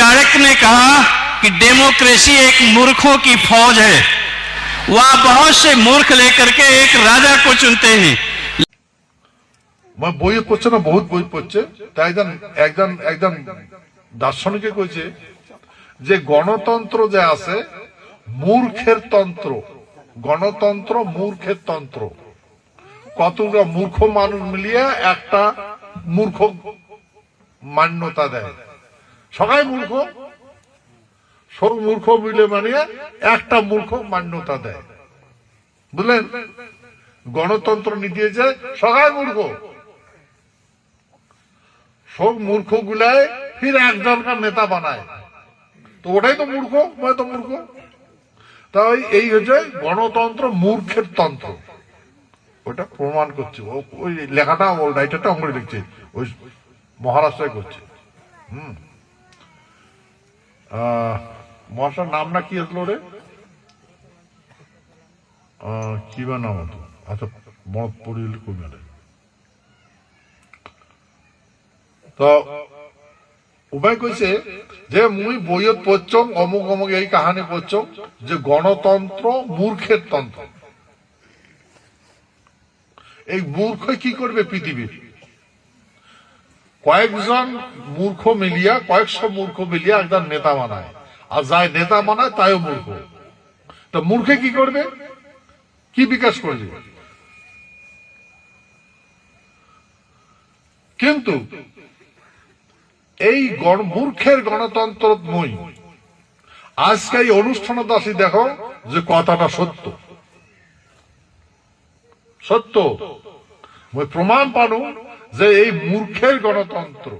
चाणक्य ने कहा कि डेमोक्रेसी एक मूर्खों की फौज है वह बहुत से मूर्ख लेकर के एक राजा को चुनते हैं মানে বই পড়ছে না বহুত বই পড়ছে তাই একজন একজন একজন দার্শনিকে কইছে যে গণতন্ত্র যে আছে মূর্খের তন্ত্র গণতন্ত্র মূর্খের তন্ত্র কতগুলো মূর্খ মানুষ মিলিয়ে একটা মূর্খ মান্যতা দেয় সবাই মূর্খ। সব মূর্খ মিলে মানিয়ে একটা মূর্খ মান্যতা দেয়। বুঝলেন? গণতন্ত্র নীতি হয়েছে, সবাই মূর্খ। সব মূর্খ গুলায় ফির একজনকার নেতা বানায়। তো ওটাই তো মূর্খ ওটাই তো মূর্খ। তাই এই হচ্ছে গণতন্ত্র মূর্খের তন্ত্র। ওটা প্রমাণ করছে। ওই লেখাটা রাইটারটা অঙ্গরে লিখছে। ওই মহারাষ্ট্রে করছে। হুম। আহ, মহাশয়ের নাম না কি আসলো রে? কি বা নাম হতো? আচ্ছা মনত পড়িল কমে তো উভয় কইছে যে মুই বইয়ত পড়ছম অমুক অমুক এই কাহানি পড়ছম যে গণতন্ত্র মূর্খের তন্ত্র। এই মূর্খ কি করবে পৃথিবীর? কয়েকজন মূর্খ মিলিয়া, কয়েকশো মূর্খ মিলিয়া একজন নেতা বানায়। আর যাই নেতা বানায়, তাইও মূর্খ। তো মূর্খে কি করবে? কি বিকাশ করবে? কিন্তু এই মূর্খের গণতন্ত্র মই আজকে এই অনুষ্ঠান দাসী দেখো যে কথাটা সত্য। সত্য। প্রমাণ পানু যে এই মূর্খের গণতন্ত্র।